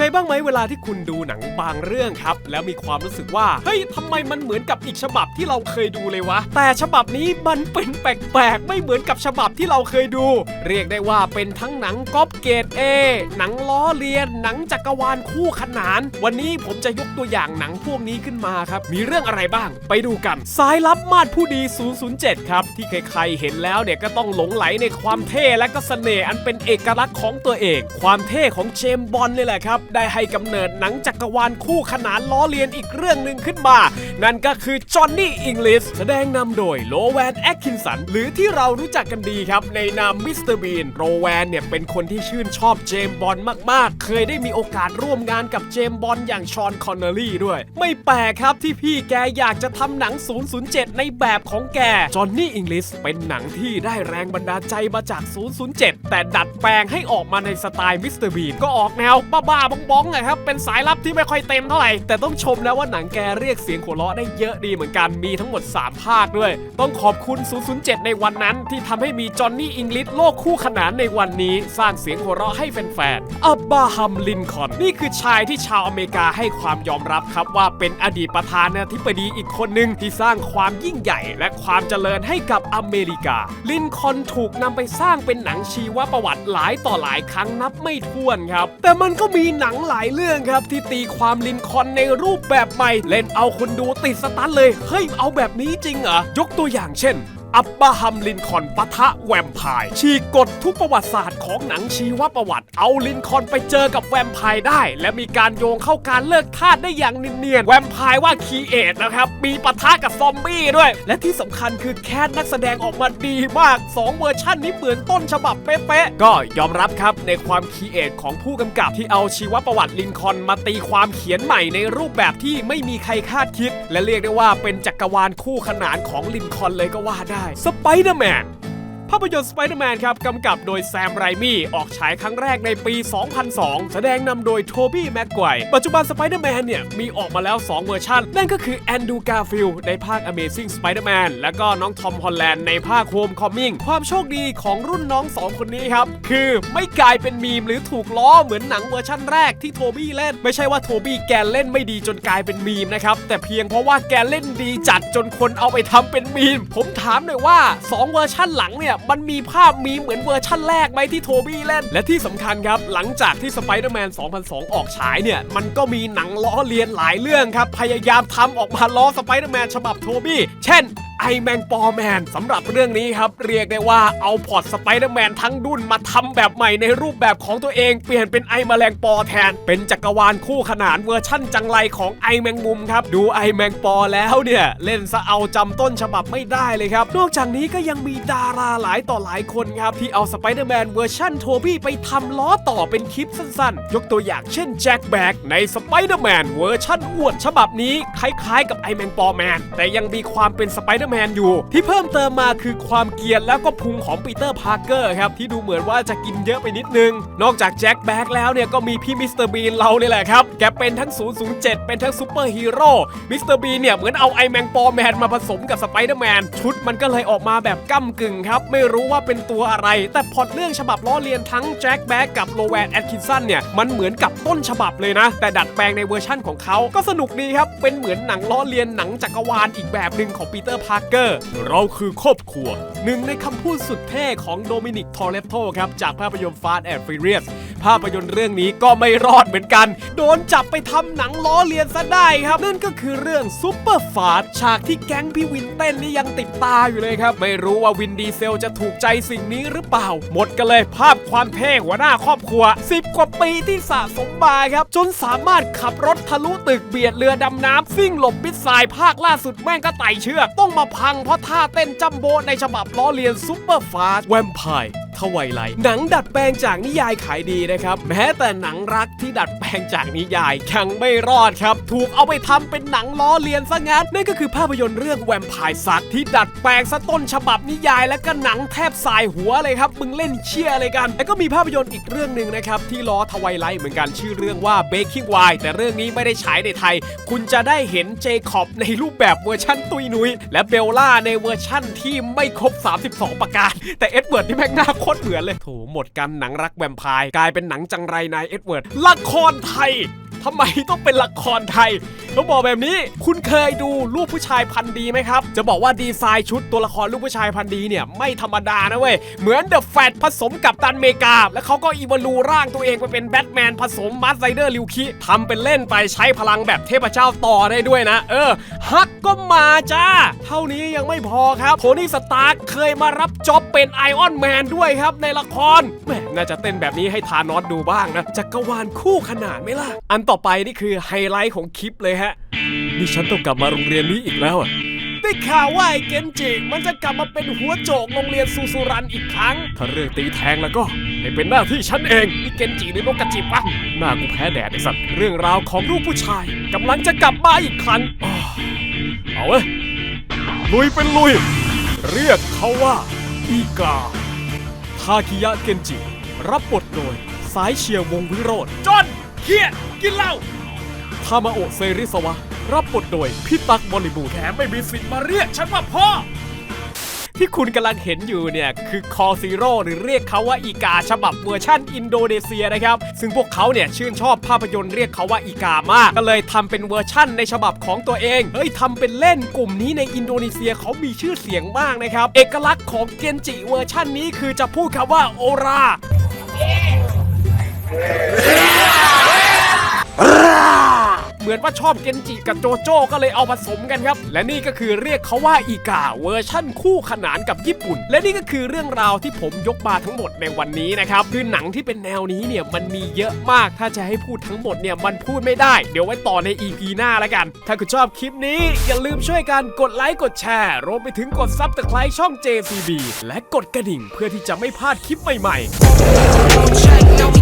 เคย บ้างไหมเวลาที่คุณดูหนังบางเรื่องครับ แล้วมีความรู้สึกว่าเฮ้ยทำไมมันเหมือนกับอีกฉบับที่เราเคยดูเลยวะ แต่ฉบับนี้มันเป็นแปลกๆไม่เหมือนกับฉบับที่เราเคยดู เรียกได้ว่าเป็นทั้งหนังก๊อปเกรดเอหนังล้อเลียน หนังจักรวาลคู่ขนาน วันนี้ผมจะยกตัวอย่างหนังพวกนี้ขึ้นมาครับ มีเรื่องอะไรบ้าง ไปดูกันสายลับมาดผู้ดี 007 ครับ ที่ใครๆเห็นแล้วเนี่ยก็ต้องหลงไหลในความเท่และก็เสน่ห์อันเป็นเอกลักษณ์ของตัวเองความเท่ของเจมบอลนี่แหละครับได้ให้กำเนิดหนังจักรวาลคู่ขนานล้อเลียนอีกเรื่องหนึ่งขึ้นมา นั่นก็คือจอห์นนี่อิงลิสแสดงนำโดยโลแวนแอคคินสัน หรือที่เรารู้จักกันดีครับ ในนามมิสเตอร์บีนโลแวนเนี่ยเป็นคนที่ชื่นชอบเจมบอลมากๆ เคยได้มีโอกาสร่วมงานกับเจมบอลอย่างชอนคอนเนอรี่ด้วย ไม่แปลกครับที่พี่แกอยากจะทำหนัง 007 ในแบบของแกจอห์นนี่อิงลิสเป็นหนังที่ได้แรงบันดาลใจมาจาก 007 แต่ดัดแปลงให้ออกมาในสไตล์มิสเตอร์บีนก็ออกแนวบ้าๆบองๆนะครับ เป็นสายลับที่ไม่ค่อยเต็มเท่าไหร่ แต่ต้องชมนะว่าหนังแกเรียกเสียงหัวเราะได้เยอะดีเหมือนกัน มีทั้งหมด 3 ภาคด้วย ต้องขอบคุณ 007 ในวันนั้น ที่ทำให้มีจอห์นนี่อิงลิสโลกคู่ขนานในวันนี้ สร้างเสียงหัวเราะให้แฟนๆ อับบราฮัม ลินคอน นี่คือชายที่ชาวอเมริกาให้ความยอมรับครับว่าเป็นอดีตประธานาธิบดีอีกคนหนึ่งที่สร้างความยิ่งใหญ่ และความเจริญให้กับอเมริกา ลินคอนถูกนำไปสร้างเป็นหนังชีวประวัติหลายต่อหลายครั้งนับไม่ถ้วนครับ แต่มันก็มีหนังหลายเรื่องครับที่ตีความลินคอนในรูปแบบใหม่ เล่นเอาคนดูติดสตันเลย เฮ้ยเอาแบบนี้จริงเหรอยกตัวอย่างเช่น อับบราฮัมลินคอนปะทะแวมไพร์ฉีกกฎทุกประวัติศาสตร์ของหนังชีวประวัติ เอาลินคอนไปเจอกับแวมไพร์ได้ และมีการโยงเข้าการเลิกทาสได้อย่างเนียนๆแวมไพร์ว่าคีเอทนะครับ มีปะทะกับซอมบี้ด้วย และที่สำคัญคือแคสนักแสดงออกมาดีมาก 2 เวอร์ชั่นนี้เหมือนต้นฉบับเป๊ะๆก็ยอมรับครับในความคีเอทของผู้กำกับที่เอาชีวประวัติลินคอนมาตีความเขียนใหม่ในรูปแบบที่ไม่มีใครคาดคิด และเรียกได้ว่าเป็นจักรวาลคู่ขนานของลินคอนเลยก็ว่าได้สไปเดอร์แมน ภาพยนตร์สไปเดอร์แมนครับกำกับโดยแซมไรมี่ออกฉายครั้งแรกในปี 2002 แสดงนำโดยโทบี้แม็กไกวปัจจุบันสไปเดอร์แมนเนี่ย มีออกมาแล้ว 2 เวอร์ชันนั่นก็คือแอนดูการ์ฟิลในภาค Amazing Spider-Man แล้วก็น้องทอมฮอลแลนด์ในภาค Homecoming ความโชคดีของรุ่นน้อง 2 คนนี้ครับ คือไม่กลายเป็นมีมหรือถูกล้อเหมือนหนังเวอร์ชันแรกที่โทบี้เล่น ไม่ใช่ว่าโทบี้แกเล่นไม่ดีจนกลายเป็นมีมนะครับแต่เพียงเพราะว่าแกเล่นดีจัดจนคนเอาไปทำเป็นมีม ผมถามหน่อยว่าสองเวอร์ชันหลังเนี่ยมันมีภาพมีเหมือนเวอร์ชั่นแรกไหมที่โทบี้เล่น และที่สำคัญครับ หลังจากที่สไปเดอร์แมน 2002 ออกฉายเนี่ย มันก็มีหนังล้อเลียนหลายเรื่องครับ พยายามทำออกมาล้อสไปเดอร์แมนฉบับโทบี้ เช่น ไอแมงปอแมนสำหรับเรื่องนี้ครับเรียกได้ว่าเอาพอร์ตสไปเดอร์แมนทั้งดุนมาทำแบบใหม่ในรูปแบบของตัวเอง เปลี่ยนเป็นไอแมลงปอแทน เป็นจักรวาลคู่ขนานเวอร์ชั่นจังไรของไอแมงมุมครับ ดูไอแมงปอแล้วเนี่ย เล่นซะเอาจำต้นฉบับไม่ได้เลยครับ นอกจากนี้ก็ยังมีดาราหลายต่อหลายคนครับ ที่เอาสไปเดอร์แมนเวอร์ชั่นโทบี้ไปทำล้อต่อเป็นคลิปสั้นๆ ยกตัวอย่างเช่นแจ็คแบ็กในสไปเดอร์แมนเวอร์ชั่นอวดฉบับนี้คล้ายๆ กับไอแมงปอแมนแต่ยังมีความเป็นสไปเดอร์แมนอยู่ ที่เพิ่มเติมมาคือความเกียนแล้วก็พุงของปีเตอร์พาร์เกอร์ครับที่ดูเหมือนว่าจะกินเยอะไปนิดนึง นอกจากแจ็คแบ็กแล้วเนี่ยก็มีพี่มิสเตอร์บีนเราเนี่ยแหละครับ แกเป็นทั้ง 007 เป็นทั้งซูเปอร์ฮีโร่มิสเตอร์บีนเนี่ยเหมือนเอาไอแมงปอแมนมาผสมกับสไปเดอร์แมนชุดมันก็เลยออกมาแบบก้ากึ่งครับ ไม่รู้ว่าเป็นตัวอะไร แต่พอตเรื่องฉบับล้อเลียนทั้งแจ็คแบ็กกับโลแวนแอดคินสันเนี่ยมันเหมือนกับต้นฉบับเลยนะ แต่ดัดแปลงในเวอร์ชั่นของเขาก็สนุกดีครับเป็นเหมือนหนังล้อเลียนหนังจักรวาลอีกแบบหนึ่งของปีเตอร์พาร์เกอร์ เราคือครอบครัว หนึ่งในคำพูดสุดเท่ของโดมินิก ทอร์เรตโตครับ จากภาพยนตร์ Fast and Furious ภาพยนตร์เรื่องนี้ก็ไม่รอดเหมือนกัน โดนจับไปทำหนังล้อเลียนซะได้ครับ นั่นก็คือเรื่องซูเปอร์ฟาสฉากที่แก๊งพี่วินเต้นนี่ยังติดตาอยู่เลยครับ ไม่รู้ว่าวินดีเซลจะถูกใจสิ่งนี้หรือเปล่า หมดกันเลยภาพความเท่หัวหน้าครอบครัว 10 กว่าปีที่สะสมมาครับ จนสามารถขับรถทะลุตึกเบียดเรือดำน้ำซิ่งหลบมิสไซล์ภาคล่าสุดแม่งก็ไต่เชือกต้องมาพังเพราะท่าเต้นจัมโบ้ในฉบับล้อเลียนซูเปอร์ฟาสแวมไพร์ ทวายไลหนังดัดแปลงจากนิยายขายดีนะครับ แม้แต่หนังรักที่ดัดแปลงจากนิยายยังไม่รอดครับ ถูกเอาไปทำเป็นหนังล้อเลียนซะงั้นนั่นก็คือภาพยนตร์เรื่องแวมไพร์ซักที่ดัดแปลงซะต้นฉบับนิยายและก็หนังแทบสายหัวเลยครับมึงเล่นเชี่ยอะไรกันแล้วก็มีภาพยนตร์อีกเรื่องหนึ่งนะครับที่ล้อทวายไลท์เหมือนกันชื่อเรื่องว่า Baking Wine แต่เรื่องนี้ไม่ได้ฉายในไทย คุณจะได้เห็นเจคอบในรูปแบบเวอร์ชั่นตุยนุยและเบลล่าในเวอร์ชั่นที่ไม่ครบ 32 ประการ แต่เอ็ดเวิร์ดนี่แม่งหน้าโคตรเหมือนเลยโถหมดกันหนังรักแวมไพร์กลายเป็นหนังจังไรนายเอ็ดเวิร์ดละครไทยทำไมต้องเป็นละครไทย ต้องบอกแบบนี้ คุณเคยดูลูกผู้ชายพันดีไหมครับ จะบอกว่าดีไซน์ชุดตัวละครลูกผู้ชายพันดีเนี่ยไม่ธรรมดานะเว้ย เหมือนเดอะแฟตผสมกับตันเมกา แล้วเขาก็อีวลูร่างตัวเองไปเป็นแบทแมนผสมมาร์ไรเดอร์ลิวคิทำเป็นเล่นไปใช้พลังแบบเทพเจ้าต่อได้ด้วยนะ เออ ฮักก็มาจ้า เท่านี้ยังไม่พอครับโทนี่สตาร์เคยมารับจ็อบเป็นไอออนแมนด้วยครับในละครแหมน่าจะเต้นแบบนี้ให้ทานอสดูบ้างนะจักรวาลคู่ขนานไหมล่ะ อันต่อไปนี่คือไฮไลท์ของคลิปเลยฮะนี่ฉันต้องกลับมาโรงเรียนนี้อีกแล้วอะ ได้ข่าวว่าไอ้เกนจิมันจะกลับมาเป็นหัวโจกโรงเรียนซูซูรันอีกครั้ง ถ้าเรื่องตีแทงแล้วก็ ให้เป็นหน้าที่ฉันเองนี่เกนจิหรือนกกระจิบวะหน้ากูแพ้แดดไอ้สัตว์ เรื่องราวของลูกผู้ชายกำลังจะกลับมาอีกครั้งอ้าวเอาเว้ย ลุยเป็นลุย เรียกเขาว่า อีกา ทาคิยะเกนจิ รับบทโดย สายเชียร์วงวิโรธจอนเครียดกินเหล้า ทามาโอะเซริสวะ รับบทโดยพี่ตักบริบูรณ์แถมไม่มีสิทธิ์มาเรียกฉันว่าพ่อ ที่คุณกำลังเห็นอยู่เนี่ย คือคอซีโร่หรือเรียกเขาว่าอีกาฉบับเวอร์ชั่นอินโดนีเซียนะครับ ซึ่งพวกเขาเนี่ยชื่นชอบภาพยนตร์เรียกเขาว่าอีกามาก ก็เลยทำเป็นเวอร์ชั่นในฉบับของตัวเอง เฮ้ยทำเป็นเล่นกลุ่มนี้ในอินโดนีเซียเขามีชื่อเสียงมากนะครับ เอกลักษณ์ของเกนจิเวอร์ชั่นนี้คือจะพูดคำว่าโอราเห มือนว่าชอบเกนจิกับโจโจ้ก็เลยเอาผสมกันครับ และนี่ก็คือเรียกเขาว่าอีกาเวอร์ชั่นคู่ขนานกับญี่ปุ่น และนี่ก็คือเรื่องราวที่ผมยกมาทั้งหมดในวันนี้นะครับคือหนังที่เป็นแนวนี้เนี่ยมันมีเยอะมากถ้าจะให้พูดทั้งหมดเนี่ยมันพูดไม่ได้ เดี๋ยวไว้ต่อใน EP หน้าแล้วกัน ถ้าคุณชอบคลิปนี้อย่าลืมช่วยกันกดไลค์กดแชร์รวมไปถึงกดซับสไครต์ช่อง JCB และกดกระดิ่งเพื่อที่จะไม่พลาดคลิปใหม่ๆ check, now